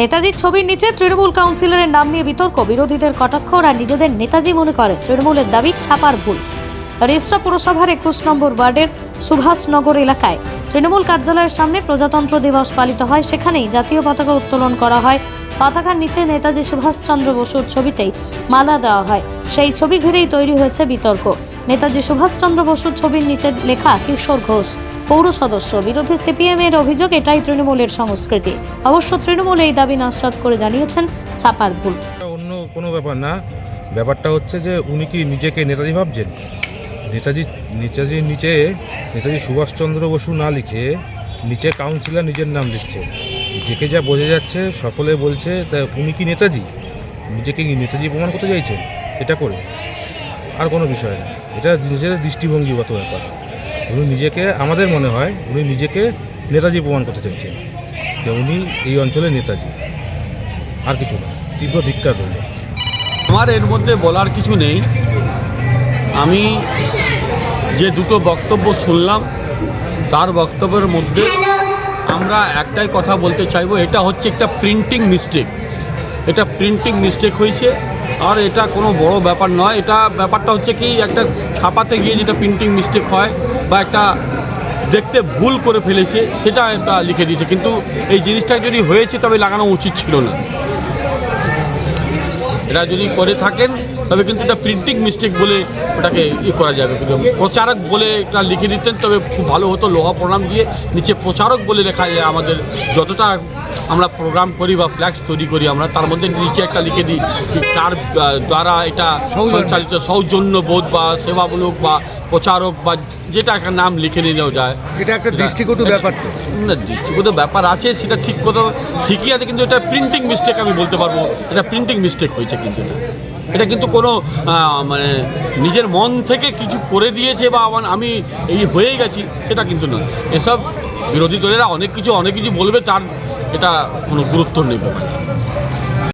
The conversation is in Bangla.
নেতাজির ছবির নিচে তৃণমূল কাউন্সিলরের নাম নিয়ে বিতর্ক, বিরোধীদের কটাক্ষ আর নিজেদের নেতাজি মনে করে। তৃণমূলের দাবি, ছাপার ভুল। রেস্টা পুরসভার একুশ নম্বর ওয়ার্ডের সুভাষনগর এলাকায় তৃণমূল কার্যালয়ের সামনে প্রজাতন্ত্র দিবস পালিত হয়। সেখানেই জাতীয় পতাকা উত্তোলন করা হয়। পতাকার নিচে নেতাজি সুভাষচন্দ্র বসুর ছবিতেই মালা দেওয়া হয়। সেই ছবি ঘিরেই তৈরি হয়েছে বিতর্ক। নেতাজি সুভাষচন্দ্র বসুর ছবির নিচে লেখা কিশোর ঘোষ, পৌর সদস্য, বিরোধী সিপিএম এর অভিযোগ, এটাই তৃণমূলের সংস্কৃতি। অবশ্য তৃণমূল এই দাবি নস্বাত করে জানিয়েছেন ছাপার ভুল। অন্য কোনো ব্যাপার না। ব্যাপারটা হচ্ছে যে উনি কি নিজেকে নেতাজি ভাবছেন? নেতাজি নেতাজির নিচে, নেতাজি সুভাষচন্দ্র বসু না লিখে নিচে কাউন্সিলর নিজের নাম লিখছে। নিজেকে যা বোঝা যাচ্ছে, সকলে বলছে, তা উনি কি নেতাজি? নিজেকে নেতাজি প্রমাণ করতে চাইছেন? এটা করে। আর কোনো বিষয় না। এটা নিজের দৃষ্টিভঙ্গিগত ব্যাপার। উনি নিজেকে, আমাদের মনে হয়, উনি নিজেকে নেতাজি প্রমাণ করতে চাইছেন যে উনি এই অঞ্চলের নেতাজি। আর কিছু না, তীব্র ধিক্কার রইল। আমার এর মধ্যে বলার কিছু নেই। আমি যে দুটো বক্তব্য শুনলাম, তার বক্তব্যের মধ্যে আমরা একটাই কথা বলতে চাইব, এটা হচ্ছে একটা প্রিন্টিং মিস্টেক এটা প্রিন্টিং মিস্টেক হয়েছে। আর এটা কোনো বড় ব্যাপার নয়। এটা ব্যাপারটা হচ্ছে কি, একটা ছাপাতে গিয়ে যেটা প্রিন্টিং মিস্টেক হয় বা একটা দেখতে ভুল করে ফেলেছে, সেটা একটা লিখে দিয়েছে। কিন্তু এই জিনিসটা যদি হয়েছে, তবে লাগানো উচিত ছিল না। এটা যদি করে থাকেন, তবে কিন্তু এটা প্রিন্টিং মিস্টেক বলে ওটাকে ই করা যাবে। প্রচারক বলে এটা লিখে দিতেন, তবে খুব ভালো হতো লোহা প্রণাম দিয়ে। নিচে প্রচারক বলে লেখা যায়, আমাদের যতটা আমরা প্রোগ্রাম করি বা ফ্ল্যাক্স তৈরি করি আমরা তার মধ্যে নিচে একটা লিখে দিই তার দ্বারা এটা সঞ্চালিত সৌজন্য বোধ বা সেবামূলক বা প্রচারক বা যেটা একটা নাম লিখে নিলেও যায়। এটা একটা দৃষ্টিকটু ব্যাপার না দৃষ্টিগত ব্যাপার আছে সেটা ঠিক কথা ঠিকই আছে কিন্তু এটা প্রিন্টিং মিস্টেক আমি বলতে পারব এটা প্রিন্টিং মিস্টেক হয়েছে কিন্তু এটা। এটা কিন্তু কোনো মানে নিজের মন থেকে কিছু করে দিয়েছে বা আমার আমি এই হয়ে গেছি সেটা কিন্তু নয়। এসব বিরোধী দলেরা অনেক কিছু অনেক কিছু বলবে তার এটা কোনো গুরুত্ব নেই ব্যাপারটা।